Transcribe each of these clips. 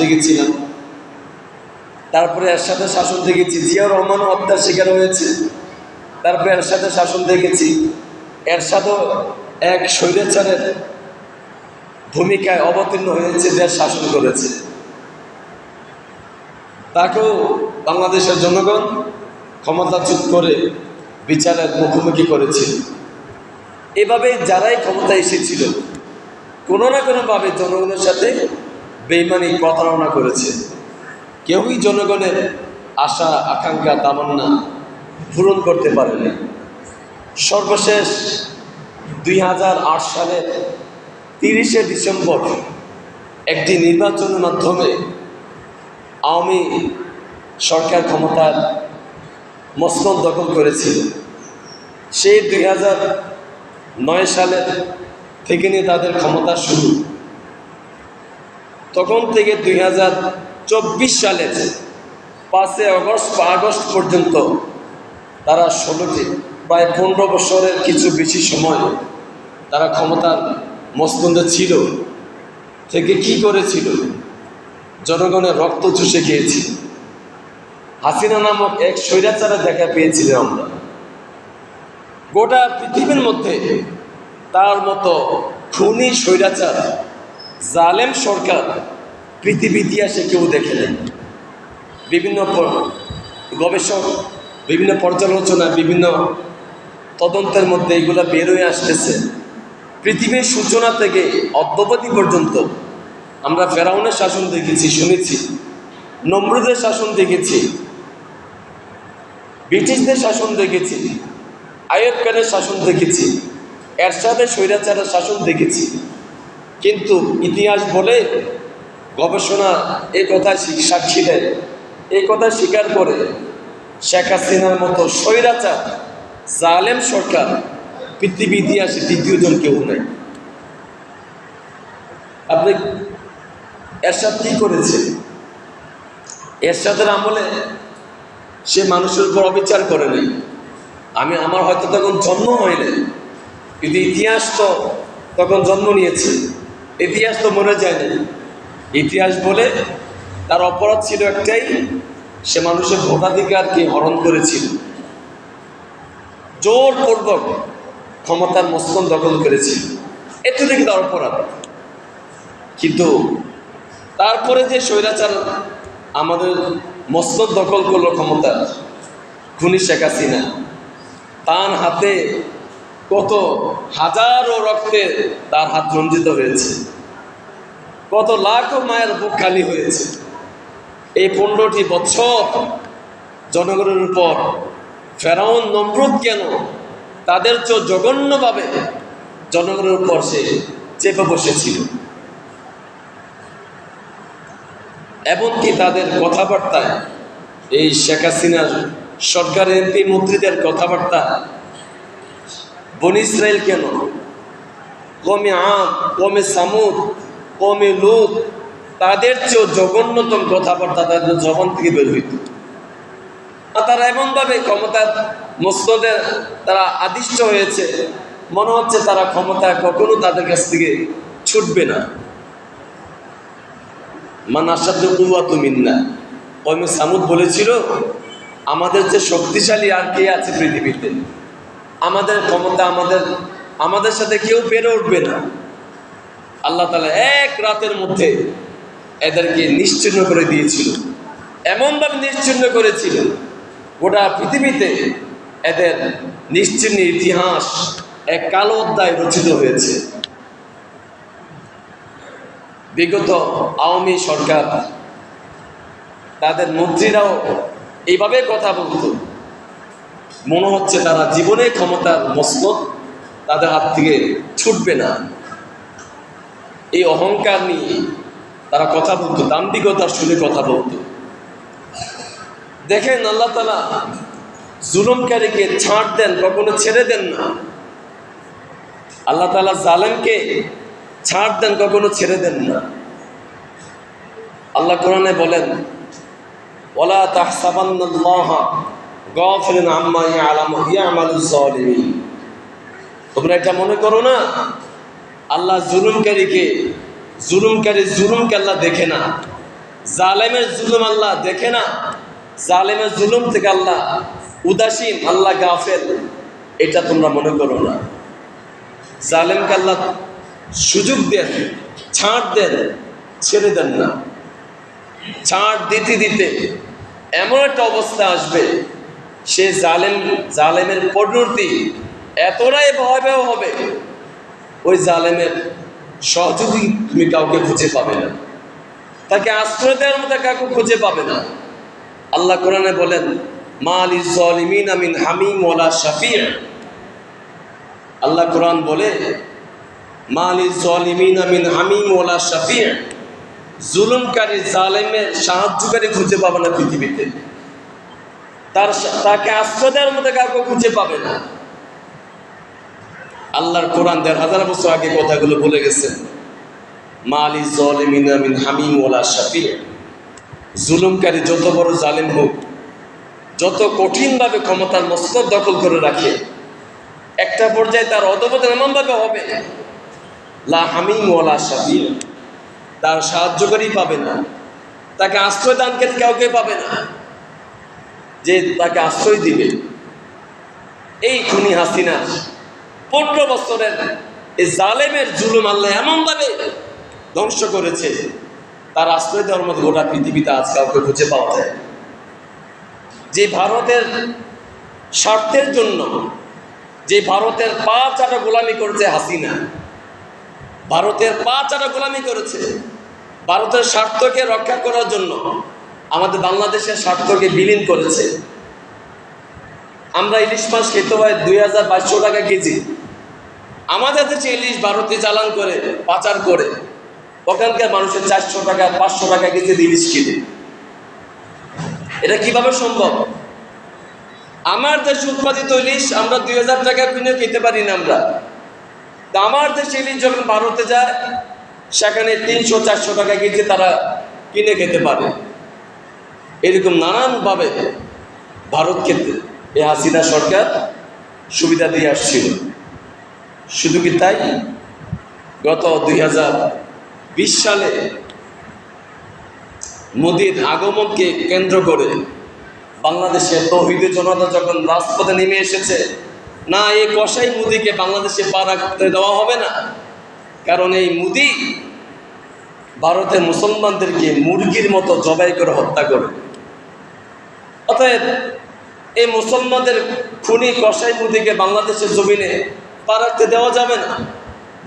দেখেছিলাম। তারপরে এর সাথে শাসন দেখেছি। জিয়াউর রহমান হত্যার শিকার হয়েছে। তারপরে এর সাথে শাসন দেখেছি। এর সাথেও এক স্বৈরাচারের ভূমিকায় অবতীর্ণ হয়েছে, দেশ শাসন করেছে। তাকেও বাংলাদেশের জনগণ ক্ষমতাচ্যুত করে বিচারের মুখোমুখি করেছিল এভাবে যারাই ক্ষমতা এসেছিল, কোনো না কোনোভাবে জনগণের সাথে বেইমানি প্রতারণা করেছে। কেউই জনগণের আশা, আকাঙ্ক্ষা, তামান্না পূরণ করতে পারেনি। সর্বশেষ দুই হাজার আট সালের তিরিশে ডিসেম্বর একটি নির্বাচনের মাধ্যমে আওয়ামী সরকার ক্ষমতার মসনদ দখল করেছিল। সেই দুই নয় সালের থেকে নিয়ে তাদের ক্ষমতা শুরু। তখন থেকে দুই চব্বিশ সালের পাঁচই আগস্ট বা আগস্ট পর্যন্ত তারা ষোলোটি প্রায় পনেরো বছরের কিছু বেশি সময় তারা ক্ষমতার মস্তন্দে ছিল। থেকে কি করেছিল? জনগণের রক্ত চুষে খেয়েছি। হাসিনা নামক এক স্বৈরাচারে দেখা পেয়েছিলাম আমরা। গোটা পৃথিবীর মধ্যে তার মতো খুনি স্বৈরাচার, জালেম সরকার পৃথিবী ইতিহাসে কেউ দেখে নেই বিভিন্ন গবেষক, বিভিন্ন পর্যালোচনা, বিভিন্ন তদন্তের মধ্যে এগুলো বের হয়ে আসতেছে। পৃথিবীর সূচনা থেকে অদ্যবধি পর্যন্ত আমরা ফেরাউনের শাসন দেখেছি, শুনেছি। নমরুদের শাসন দেখেছি। ব্রিটিশদের শাসন দেখেছি। আয়ব খানের শাসন দেখেছি। এরশাদের স্বৈরাচারের শাসন দেখেছি। কিন্তু ইতিহাস বলে গবেষণা এই কথায় সাক্ষী দেয়। এই কথা স্বীকার করে শেখ হাসিনার মতো স্বৈরাচার, জালেম সরকার পৃথিবী ইতিহাসে দ্বিতীয়জন কেউ নেই। আপনি এরশাদ কি করেছে? এরশাদের আমলে সে মানুষের উপর অবিচার করে নেই। আমি, আমার হয়তো তখন জন্ম হয়নি, কিন্তু ইতিহাস তো তখন জন্ম নিয়েছে। ইতিহাস তো মনে যায়নি ইতিহাস বলে তার অপরাধ ছিল একটাই, সে মানুষের ভোটাধিকারকে হরণ করেছিল। জোরপূর্বক ক্ষমতার মস্তন দখল করেছিল। এটুকুই তার অপরাধ। কিন্তু তারপরে যে স্বৈরাচার আমাদের মস্তক দখল করল ক্ষমতা, খুনি শেখ হাসিনা, তার হাতে কত হাজারো রক্তে তার হাত রঞ্জিত হয়েছে। কত লাখো মায়ের বুক খালি হয়েছে। এই পনেরোটি বছর জনগণের উপর ফেরাউন নমরুদ কেন তাদের চেয়ে জঘন্যভাবে জনগণের উপর সে চেপে বসেছিল। এমনকি তাদের কথাবার্তায় এই শেখ হাসিনার সরকারের এমপি মন্ত্রীদের কথাবার্তা, বন ইসরায়েল কেন? কমে আম কমে সামুদ কমে লুত তাদের চেয়েও জঘন্যতম কথাবার্তা তাদের জবান থেকে বের হইত। তারা এমনভাবে ক্ষমতার মসনদের তারা আদিষ্ট হয়েছে, মনে হচ্ছে তারা ক্ষমতা কখনো তাদের কাছ থেকে ছুটবে না। মান কুয়াত মিন্না। কমে সামুদ বলেছিল, আমাদের যে শক্তিশালী আর কে আছে পৃথিবীতে? আমাদের ক্ষমতা আমাদের আমাদের সাথে কেউ পেরে উঠবে না। আল্লাহ তালা এক রাতের মধ্যে এদেরকে নিশ্চিহ্ন করে দিয়েছিল। এমনভাবে নিশ্চিহ্ন করেছিল, গোটা পৃথিবীতে এদের নিশ্চিহ্ন ইতিহাস এক কালো অধ্যায় রচিত হয়েছে। বিগত আওয়ামী সরকার, তাদের মন্ত্রীরাও এইভাবে কথা বলতো। মনে হচ্ছে তারা জীবনে ক্ষমতার মসনদ তাদের হাত থেকে ছুটবে না। এই অহংকার নিয়ে তারা কথা বলতো, দাম্ভিকতার শুনে কথা বলতো। দেখেন আল্লাহ তালা জুলুমকারীকে ছাড় দেন, কখনো ছেড়ে দেন না। আল্লাহ তালা জালেমকে ছাড় দেন, কখনো ছেড়ে দেন না। আল্লাহ কোরআনে বলেন ওলা তাহসাবান্নাল্লাহ জালিমিন তোমরা এটা মনে করো না? আল্লাহ জুলুমকারীকে, জুলুমকারী জুলুমকে আল্লাহ দেখে না। জালেমের জুলুম আল্লাহ দেখে না। জালেমের জুলুম থেকে আল্লাহ উদাসীন, আল্লাহ গাফেল। এটা তোমরা মনে করো না। জালেমকে আল্লাহ সুযোগ দেন, ছাড় দেন, ছেড়ে দেন না। ছাড় দিতে দিতে এমন একটা অবস্থা আসবে, সে জালেম, জালেমের পরিণতি এতটাই ভয়াবহ হবে ওই জালেমের সহযোগী তুমি কাউকে খুঁজে পাবে না। তাকে আশ্রয় দেওয়ার মতো কাউকে খুঁজে পাবে না। আল্লাহ কোরআনে বলেন মাল ইসলিমিন আমিন হামিম ওলা শাফিয়া আল্লাহ কোরআন বলে মাল ইসলিমিন আমিন হামিম ওলা শাফিয়া জুলুমকারী জালেমের সাহায্যকারী খুঁজে পাবে না পৃথিবীতে। তার তাকে আশ্রয় দেওয়ার মতো কাউকে খুঁজে পাবে না। আল্লাহর কোরআন দেড় হাজার বছর আগে কথাগুলো বলে গেছেন মালি জলিমিন আমিন হামিম ওলা শাফিয়া জুলুমকারী যত বড় জালেম হোক, যত কঠিনভাবে ক্ষমতার মস্তক দখল করে রাখে, একটা পর্যায়ে তার অধপতন এমনভাবে হবে লা হামিম ওলা শাফিয়া তার সাহায্যকারী পাবে না। তাকে আশ্রয় দানকারী কাউকে পাবে না। যে তাকে আশ্রয় দিবে। এই খুনি হাসিনা। পনেরো বছরের এই জালেমের জুলুম আল্লাহ এমনভাবে ধ্বংস করেছে, তার আশ্রয় দেওয়ার মতো গোটা পৃথিবীতে আজ কাউকে খুঁজে পাওয়া যায় যে ভারতের স্বার্থের জন্য, যে ভারতের পা চাটা গোলামি করেছে হাসিনা, ভারতের পা চাটা গোলামি করেছে, ভারতের স্বার্থকে রক্ষা করার জন্য আমাদের বাংলাদেশের স্বার্থকে বিলীন করেছে। আমরা ইলিশ মাছ খেতে হয় দুই টাকা কেজি। আমাদের দেশে ইলিশ ভারতে চালান করে, পাচার করে, ওখানকার মানুষের চারশো টাকা, পাঁচশো টাকা কেজি ইলিশ কিনে। এটা কীভাবে সম্ভব? আমার দেশে উৎপাদিত ইলিশ আমরা দুই হাজার টাকা কিনে খেতে পারি না আমরা। তা আমার দেশে ইলিশ যখন ভারতে যায়, সেখানে তিনশো, চারশো টাকা কেজি তারা কিনে খেতে পারে। এরকম নানানভাবে ভারতকে এই হাসিনা সরকার সুবিধা দিয়ে আসছিল। শুধু কি তাই? গত দুই হাজার বিশ সালে মোদীর আগমনকে কেন্দ্র করে বাংলাদেশের তৌহিদের জনতা যখন রাজপথে নেমে এসেছে, না এই কষাই মুদিকে বাংলাদেশে পা রাখতে দেওয়া হবে না। কারণ এই মুদি ভারতের মুসলমানদেরকে মুরগির মতো জবাই করে হত্যা করে। অতএব এই মুসলমানদের খুনি কষাই মুদিকে বাংলাদেশের জমিনে পা রাখতে দেওয়া যাবে না।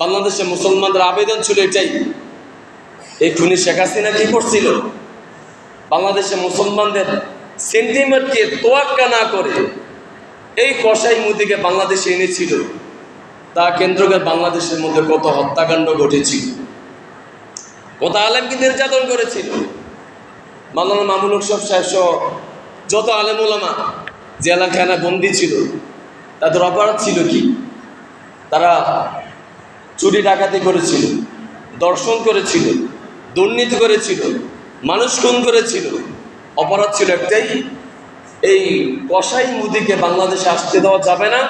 বাংলাদেশে মুসলমানদের আবেদন ছিল এটাই। এই খুনি শেখ হাসিনা কি করছিল? বাংলাদেশে মুসলমানদের সেন্টিমেন্টকে তোয়াক্কা না করে এই কষাই মুদিকে বাংলাদেশে এনেছিল। তা কেন্দ্র করে বাংলাদেশের মধ্যে কত হত্যাকাণ্ড ঘটেছিল কত আলেমকে নির্যাতন করেছিল? মাওলানা মামুল সব সাহেব সহ যত আলেমুলামা জেলাখানা বন্দি ছিল, তাদের অপরাধ ছিল কি? তারা চুরি ডাকাতি করেছিল, দর্শন করেছিল, দুর্নীতি করেছিল, মানুষ খুন করেছিল। অপরাধ ছিল একটাই, এই কসাই মুদিকে বাংলাদেশে আসতে দেওয়া যাবে না।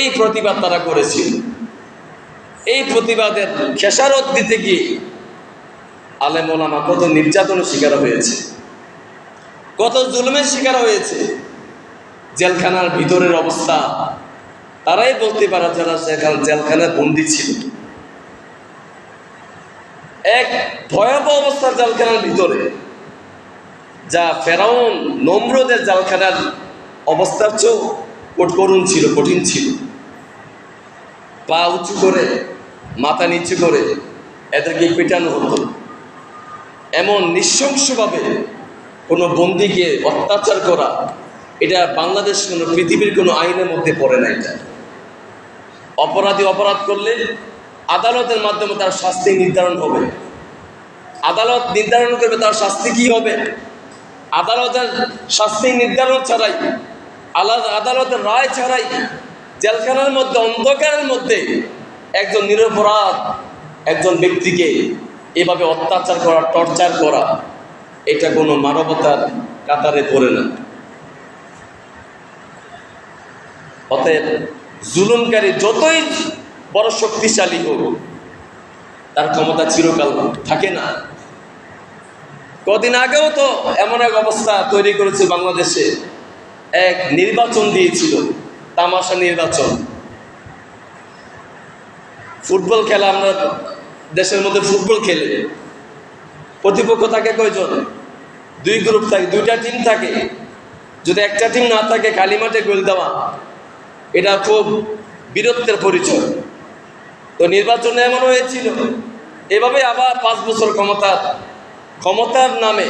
এই প্রতিবাদ তারা করেছিল। এই প্রতিবাদের খেসারত দিতে গিয়ে আলেমোলামা কত নির্যাতনের শিকার হয়েছে, কত জুলুমের শিকার হয়েছে। জেলখানার ভিতরের অবস্থা তারাই বলতে পারে যারা সেখানে জেলখানায় বন্দি ছিল। এক ভয়াবহ অবস্থার জালখানার ভিতরে, যা ফেরাউন নম্রদের জালখানার অবস্থার চেয়েও করুণ ছিল, কঠিন ছিল। পা উঁচু করে, মাথা নিচু করে এদেরকে পেটানো হতো। এমন নৃশংসভাবে কোনো বন্দিকে অত্যাচার করা, এটা বাংলাদেশ কোনো পৃথিবীর কোনো আইনের মধ্যে পড়ে না এটা। অপরাধী অপরাধ করলে আদালতের মাধ্যমে তার শাস্তি নির্ধারণ হবে। আদালত নির্ধারণ করবে তার শাস্তি কি হবে। আদালতের শাস্তি নির্ধারণ ছাড়াই, আলাদা আদালতের রায় ছাড়াই জেলখানার মধ্যে, অন্ধকারের মধ্যে একজন নিরপরাধ একজন ব্যক্তিকে এভাবে অত্যাচার করা, টর্চার করা, এটা কোনো মানবতার কাতারে পড়ে না। অতএব জুলুমকারী যতই বড় শক্তিশালী হোক, তার ক্ষমতা চিরকাল থাকে না। কদিন আগেও তো এমন এক অবস্থা তৈরি করেছে বাংলাদেশে। এক নির্বাচন দিয়েছিল, তামাশা নির্বাচন। ফুটবল খেলা, আমরা দেশের মধ্যে ফুটবল খেলে। প্রতিপক্ষ থাকে কয়জন? দুই গ্রুপ থাকে, দুইটা টিম থাকে। যদি একটা টিম না থাকে, খালি মাঠে গোল দেওয়া। এটা খুব বীরত্বের পরিচয়। তো নির্বাচনে এমন হয়েছিল, এভাবে আবার পাঁচ বছর ক্ষমতার ক্ষমতার নামে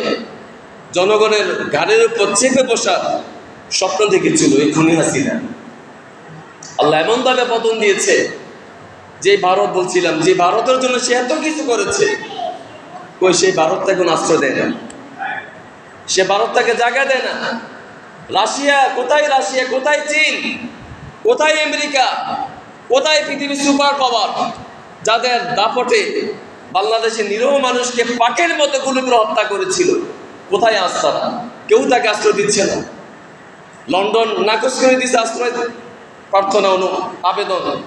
জনগণের ঘাড়ের উপর চেপে বসার স্বপ্ন দেখেছিল এই খুনি হাসিনা। আল্লাহ এমনভাবে পতন দিয়েছে, যে ভারত বলছিলাম, যে ভারতের জন্য সে এত কিছু করেছে, কই সেই ভারত এখন আশ্রয় দেয় না। সে ভারত তাকে জায়গা দেয় না। রাশিয়া, কোথায় রাশিয়া, কোথায় চীন? কোথায় আমেরিকা? কোথায় পৃথিবীর সুপার পাওয়ার? যাদের দাপটে বাংলাদেশের নিরহ মানুষকে পাকের মতো গুলি করে হত্যা করেছিল। কোথায় আস্থা? কেউ তাকে আশ্রয় দিচ্ছে না। লন্ডন নাকচ করে দিয়েছে আশ্রয় প্রার্থনা অনু আবেদন।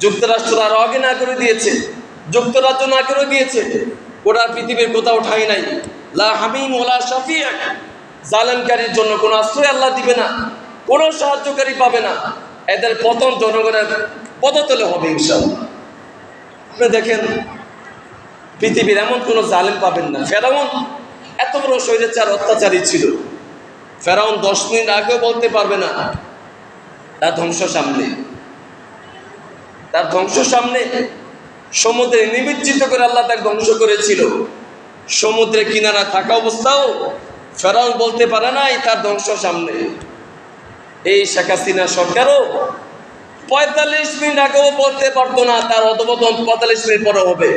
যুক্তরাষ্ট্র আরও আগে না করে দিয়েছে। যুক্তরাজ্য না করে দিয়েছে গোটা পৃথিবীর কোথাও ঠাঁই নাই। লা হামিম ওলা শাফিয়া জালেমকারীর জন্য কোনো আশ্রয় আল্লাহ দিবে না। কোনো সাহায্যকারী পাবে না। এদের পতন জনগণের পদতলে হবে ইনশাল্লাহ আপনি দেখেন, পৃথিবীর এমন কোনো জালেম পাবেন না। ফেরাউন এত বড় স্বৈরাচার, অত্যাচারী ছিল। ফেরাউন দশ মিনিট আগেও বলতে পারবে না, তার ধ্বংস সামনে। তার ধ্বংস সামনে সমুদ্রে নিমজ্জিত করে আল্লাহ তাকে ধ্বংস করেছিল। সমুদ্রে কিনারা থাকা অবস্থাও ফেরাউন বলতে পারে নাই তার ধ্বংস সামনে। এই শেখ হাসিনা সরকারও পঁয়তাল্লিশ মিনিট আগেও বলতে পারতো না, তার অধবতন পঁয়তাল্লিশ মিনিট পরে হবে।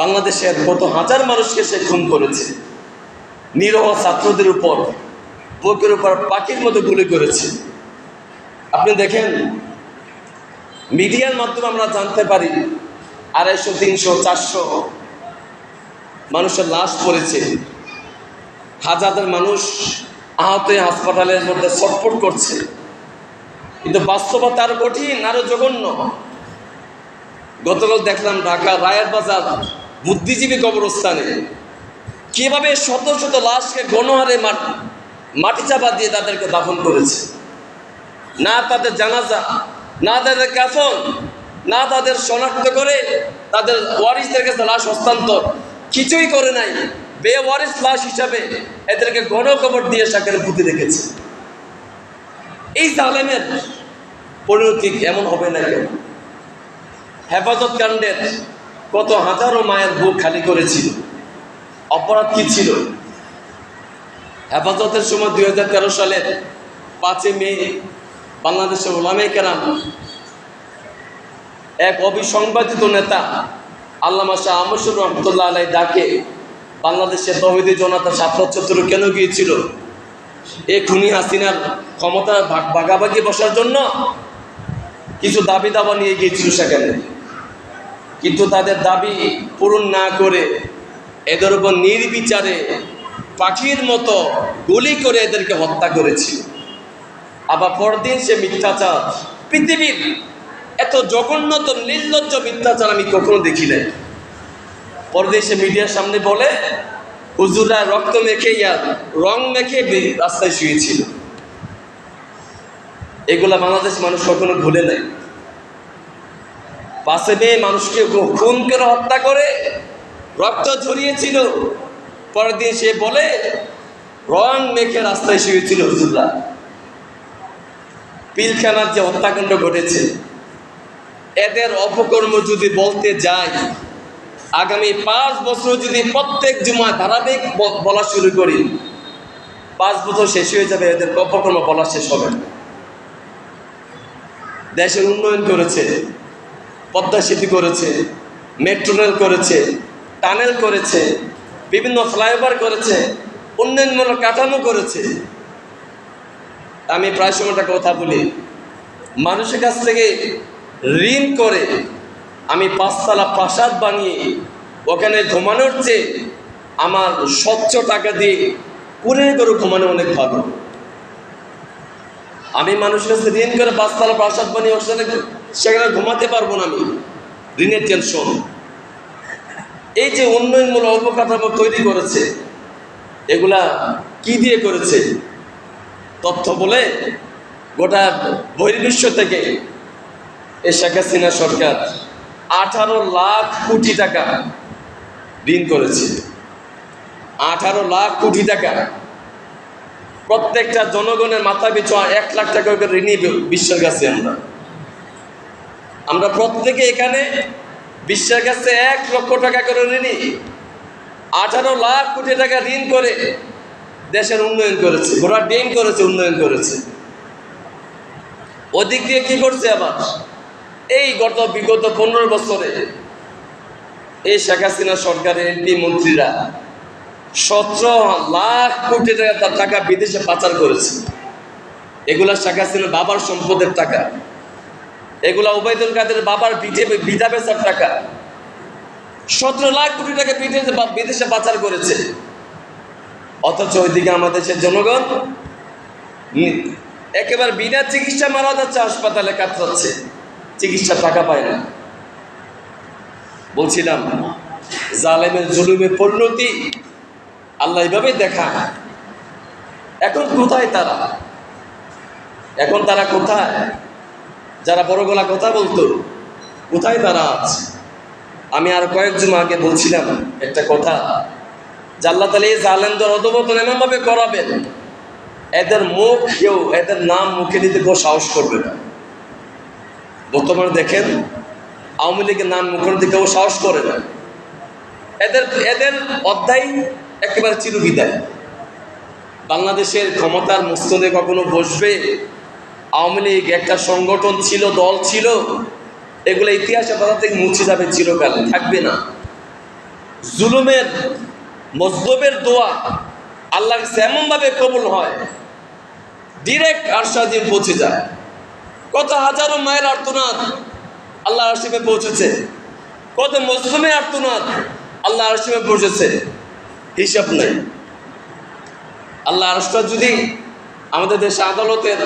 বাংলাদেশের কত হাজার মানুষকে সে খুন করেছে। নিরহ ছাত্রদের উপর, বুকের উপর পাখির মতো গুলি করেছে। আপনি দেখেন, মিডিয়ার মাধ্যমে আমরা জানতে পারি, আড়াইশো, তিনশো, চারশো মানুষের লাশ পড়েছে। হাজার মানুষ আহত হাসপাতালের মধ্যে ছটফট করছে। কিন্তু বাস্তবতা আরও কঠিন, আরও জঘন্য। গতকাল দেখলাম ঢাকা রায়ের বাজার বুদ্ধিজীবী কবরস্থানে কীভাবে শত শত লাশকে গণহারে মাটি মাটি চাপা দিয়ে তাদেরকে দাফন করেছে। না তাদের জানাজা, না তাদের কাফন, না তাদের শনাক্ত করে তাদের ওয়ারিসদের কাছে লাশ হস্তান্তর। কিছুই করে নাই। বেওয়ারিস লাশ হিসাবে এদেরকে গণকবর দিয়ে সেখানে পুঁতে রেখেছে। এই জালেমের পরিণতি এমন হবে না কেন হেফাজত কাণ্ডের কত হাজারো মায়ের বুক খালি করেছিল। অপরাধ কি ছিল? হেফাজতের সময় দুই হাজার সালের পাঁচই মে বাংলাদেশের ওলামে কেরাম এক অবিসংবাদিত নেতা আল্লামা শাহ আমসুর রহমতুল্লাহ আলাই ডাকে বাংলাদেশের তহিদি জনতা ছাত্র কেন গিয়েছিল? এ খুনি হাসিনার ক্ষমতা ভাগ ভাগাভাগি বসার জন্য কিছু দাবি দাবা নিয়ে গিয়েছিল সেখানে। কিন্তু তাদের দাবি পূরণ না করে এদের উপর নির্বিচারে পাখির মতো গুলি করে এদেরকে হত্যা করেছিল আবার পরদিন সে মিথ্যাচার পৃথিবীর এত জঘন্যত নির্লজ্জ মিথ্যাচার আমি কখনো দেখি নাই। পরদিন সে মিডিয়ার সামনে বলে হুজুরা রক্ত মেখে ইয়ার রং মেখে রাস্তায় শুয়েছিল। এগুলা বাংলাদেশ মানুষ কখনো ভুলে নাই। পাশে মেয়ে মানুষকে খুন করে হত্যা করে, রক্ত ঝরিয়েছিল। পরের দিন সে বলে, রং মেখে রাস্তায় শুয়েছিল হুজুররা। পিলখানার যে হত্যাকাণ্ড ঘটেছে, এদের অপকর্ম যদি বলতে যাই আগামী পাঁচ বছর যদি প্রত্যেক জুমা ধারাবাহিক বলা শুরু করি, পাঁচ বছর শেষ হয়ে যাবে, এদের অপকর্ম বলা শেষ হবে। দেশের উন্নয়ন করেছে, পদ্মা সেতু করেছে, মেট্রো রেল করেছে, টানেল করেছে, বিভিন্ন ফ্লাইওভার করেছে, উন্নয়নমূলক কাঠামো করেছে আমি প্রায় সময়টা কথা বলি, মানুষের কাছ থেকে ঋণ করে আমি পাঁচতলা প্রাসাদ বানিয়ে ওখানে ঘুমানোর চেয়ে আমার স্বচ্ছ টাকা দিয়ে কুড়ে করে ঘুমানো অনেক ভালো। আমি মানুষের কাছে ঋণ করে পাঁচতলা প্রাসাদ বানিয়ে সাথে সেখানে ঘুমাতে পারব না আমি। ঋণের টেনশন এই যে উন্নয়নমূলক অবকাঠামো তৈরি করেছে, এগুলা কি দিয়ে করেছে? তথ্য বলে গোটা বহির্বিশ্ব থেকে এই শেখ হাসিনা সরকার আঠারো লাখ কোটি টাকা ঋণ করেছে। আঠারো লাখ কোটি টাকা। প্রত্যেকটা জনগণের মাথা পিছু এক লাখ টাকা করে ঋণই বিশ্বের কাছে আমরা। আমরা প্রত্যেকে এখানে বিশ্বের কাছে এক লক্ষ টাকা করে ঋণী আঠারো লাখ কোটি টাকা ঋণ করে দেশের উন্নয়ন করেছে গোটা ডিম করেছে, উন্নয়ন করেছে। ওদিক দিয়ে কি করছে আবার? এই গত বিগত পনেরো বছরে এই শেখ হাসিনা সরকারের এমপি মন্ত্রীরা সতেরো লাখ কোটি টাকা তার টাকা বিদেশে পাচার করেছে। এগুলা শেখ হাসিনার বাবার সম্পদের টাকা। এগুলা ওবায়দুল কাদের বাবার বিধে বিধা বেচার টাকা। সতেরো লাখ কোটি টাকা বিদেশে বিদেশে পাচার করেছে। অথচ ওইদিকে আমাদের দেশের জনগণ একেবারে বিনা চিকিৎসা মারা যাচ্ছে, হাসপাতালে কাতরাচ্ছে। চিকিৎসার টাকা পায় না। বলছিলাম, জালেমের জুলুমের পরিণতি আল্লাহ এইভাবে দেখা এখন কোথায় তারা? এখন তারা কোথায়? যারা বড় গলা কথা বলতো, কোথায় তারা আছে আমি আর কয়েকজন আগে বলছিলাম একটা কথা, যে আল্লাহ তালা এই জালেমদের অধবতন এমনভাবে করাবেন, এদের মুখ কেউ, এদের নাম মুখে নিতে কেউ সাহস করবে না। বর্তমানে দেখেন, আওয়ামী লীগের নাম মুখে দিকে ও সাহস করে না। এদের এদের অধ্যায় একেবারে চিরবিদায়। বাংলাদেশের ক্ষমতার মস্তদে কখনো বসবে, আওয়ামী লীগ, একটা সংগঠন ছিল, দল ছিল, এগুলো ইতিহাসে পাতা থেকে মুছে যাবে চিরকাল থাকবে না। জুলুমের, মজলুমের দোয়া আল্লাহর কাছে এমনভাবে কবুল হয় ডিরেক্ট আরশাদিন পৌঁছে যায়। কত হাজারো মায়ের আর্তনাদ আল্লাহ আরশিমে পৌঁছেছে। কত মজলুমে আর্তনাদ আল্লাহ আরশিমে পৌঁছেছে। হিসাব নেই। আল্লাহ আরশটা যদি আমাদের দেশে আদালতের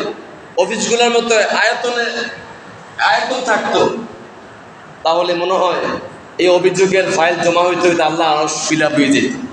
অফিসগুলোর মতো আয়তনে, আয়তন থাকতো, তাহলে মনে হয় এই অভিযোগের ফাইল জমা হইতে হইতে আল্লাহ আরশ ফিল আপ হয়ে যেত।